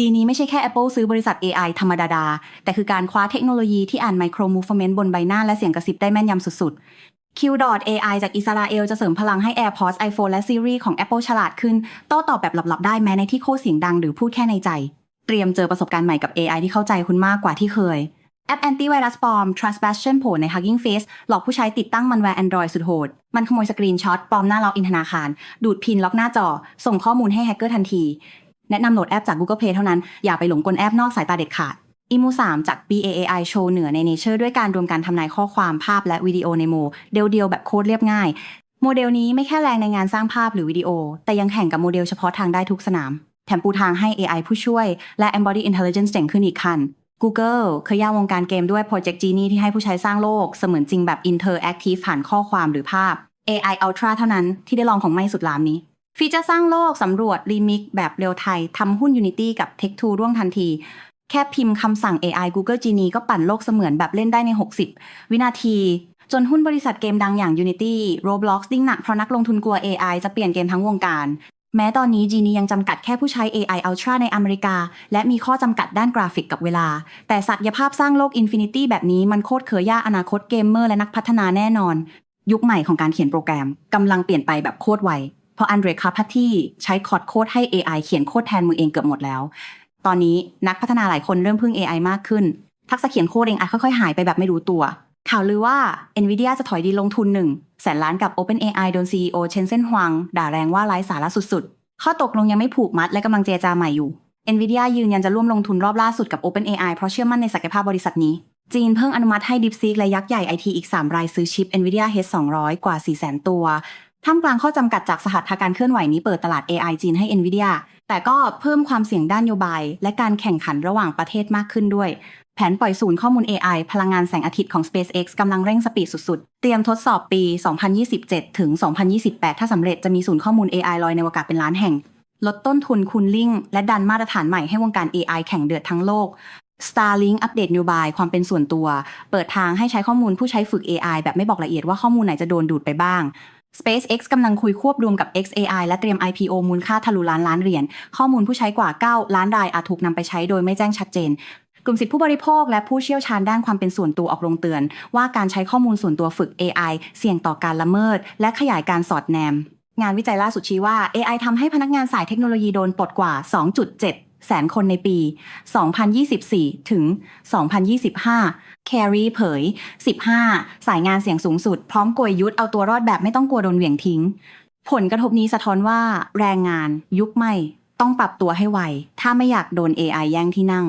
ดีนี้ไม่ใช่แค่ Apple ซื้อบริษัท AI ธรรมดาดา แต่คือการคว้าเทคโนโลยีที่อ่าน Micro Movement บนใบหน้าและเสียงกระซิบได้แม่นยำสุดๆ Q.AI จากอิสราเอลจะเสริมพลังให้ AirPods iPhone และ Siri ของ Apple ฉลาดขึ้น โต้ตอบแบบหลับๆ ได้แม้ในที่โคตรเสียงดังหรือพูดแค่ในใจ เตรียมเจอประสบการณ์ใหม่กับ AI ที่เข้าใจคุณมากกว่าที่เคยแอปแอนตี้ไวรัสปลอม Transpassion โผล่ใน Hugging Face หลอกผู้ใช้ติดตั้งมันแวร์ Android สุดโหด มันขโมยสกรีนช็อตปลอมหน้าล็อกอินธนาคาร ดูดพินล็อกหน้าจอ ส่งข้อมูลให้แฮกเกอร์ทันที แนะนำโหลดแอปจาก Google Play เท่านั้น อย่าไปหลงกลแอปนอกสายตาเด็ดขาดอิมู3จาก BAAI โชว์เหนือใน Nature ด้วยการรวมการทำนายข้อความภาพและวิดีโอในโมเดียวๆแบบโคตรเรียบง่าย โมเดลนี้ไม่แค่แรงในงานสร้างภาพหรือวิดีโอ แต่ยังแข่งกับโมเดลเฉพาะทางได้ทุกสนาม แถมปูทางให้ AI ผู้ช่วย และ Embody Intelligence เจ๋งขึ้นอีกขัน Google เคยย่างวงการเกมด้วย Project Genie ที่ให้ผู้ใช้สร้างโลก เสมือนจริงแบบ Interactive ผ่านข้อความหรือภาพ AI Ultra เท่านั้นที่ได้ลองของไม่สุดล้ำนี้ ฟีเจอร์สร้างโลกสำรวจรีมิกแบบเรียลไทยทำหุ้น Unity กับ Tech2 ร่วงทันที แค่พิมพ์คำสั่ง AI Google Genie ก็ปั่นโลกเสมือนแบบเล่นได้ใน 60 วินาที จนหุ้นบริษัทเกมดังอย่าง Unity Roblox ดิ้งหนักเพราะนักลงทุนกลัว AI จะเปลี่ยนเกมทั้งวงการ แม้ตอนนี้ Genie ยังจำกัดแค่ผู้ใช้ AI Ultra ในอเมริกา และมีข้อจำกัดด้านกราฟิกกับเวลา แต่ศักยภาพสร้างโลก Infinity แบบนี้มันโคตรเคยย่าอนาคตเกมเมอร์และนักพัฒนาแน่นอน ยุคใหม่ของการเขียนโปรแกรมกำลังเปลี่ยนไปแบบโคตรไว พราะอันเดรคาพัตที่ใช้คอร์ดโค้ดให้ AI เขียนโค้ดแทนมือเองเกือบหมดแล้ว ตอนนี้นักพัฒนาหลายคนเริ่มพึ่ง AI มากขึ้น ทักษะเขียนโค้ดเองอาจค่อยๆ หายไปแบบไม่รู้ตัว ข่าวลือว่า NVIDIA จะถอยดีลงทุนหนึ่งแสนล้านกับ OpenAI โดน CEO เชนเซนฮวางด่าแรงว่าไร้สาระสุดๆ ข้อตกลงยังไม่ผูกมัดและกำลังเจรจาใหม่อยู่ NVIDIA ยืนยันจะร่วมลงทุนรอบล่าสุดกับ OpenAI เพราะเชื่อมั่นในศักยภาพบริษัทนี้จีนเพิ่งอนุมัติให้ DeepSeek และยักษ์ใหญ่ IT อีก 3 รายซื้อชิป NVIDIA H200 กว่า 400,000 ตัว ท่ามกลางข้อจำกัดจากสหัตถการเคลื่อนไหวนี้เปิดตลาด AI จีนให้ NVIDIA แต่ก็เพิ่มความเสี่ยงด้านนโยบาย และการแข่งขันระหว่างประเทศมากขึ้นด้วย แผนปล่อยศูนย์ข้อมูล AI พลังงานแสงอาทิตย์ของ SpaceX กำลังเร่งสปีดสุดๆ เตรียมทดสอบปี 2027 ถึง 2028 ถ้าสำเร็จจะมีศูนย์ข้อมูล AI ลอยในอวกาศเป็นล้านแห่ง ลดต้นทุนคูลลิ่งและดันมาตรฐานใหม่ให้วงการ AI แข่งเดือดทั้งโลก Starlink อัปเดตนโยบายความเป็นส่วนตัว เปิดทางให้ใช้ข้อมูลผู้ใช้ฝึก AI แบบไม่บอกละเอียดว่าข้อมูลไหนจะโดนดูดไปบ้าง SpaceX กำลังคุยควบรวมกับ XAI และเตรียม IPO มูลค่าทะลุล้านล้านเหรียญ ข้อมูลผู้ใช้กว่า 9 ล้านรายอาจถูกนำไปใช้โดยไม่แจ้งชัดเจน กลุ่มสิทธิผู้บริโภคและผู้เชี่ยวชาญด้านความเป็นส่วนตัวออกโรงเตือน ว่าการใช้ข้อมูลส่วนตัวฝึก AI เสี่ยงต่อการละเมิด และขยายการสอดแนม งานวิจัยล่าสุดชี้ว่า AI ทำให้พนักงานสายเทคโนโลยีโดนปลดกว่า 2.7 แสนคนในปี 2024 ถึง 2025 แครีเผย 15 สายงานเสียงสูงสุด พร้อมกลยุทธ์เอาตัวรอดแบบไม่ต้องกลัวโดนเหวี่ยงทิ้ง ผลกระทบนี้สะท้อนว่าแรงงานยุคใหม่ต้องปรับตัวให้ไว ถ้าไม่อยากโดน AI แย่งที่นั่ง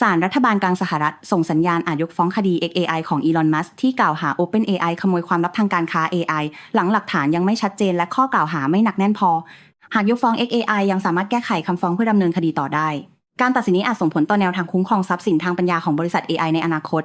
ศาลรัฐบาลกลางสหรัฐ ส่งสัญญาณอาจยกฟ้องคดี XAI ของอีลอน มัสที่กล่าวหา OpenAI ขโมยความลับทางการค้า AI หลังหลักฐานยังไม่ชัดเจนและข้อกล่าวหาไม่หนักแน่นพอ หากยกฟ้อง XAI ยังสามารถแก้ไขคำฟ้องเพื่อดำเนินคดีต่อได้ การตัดสินนี้อาจส่งผลต่อแนวทางคุ้มครองทรัพย์สินทางปัญญาของบริษัท AI ในอนาคต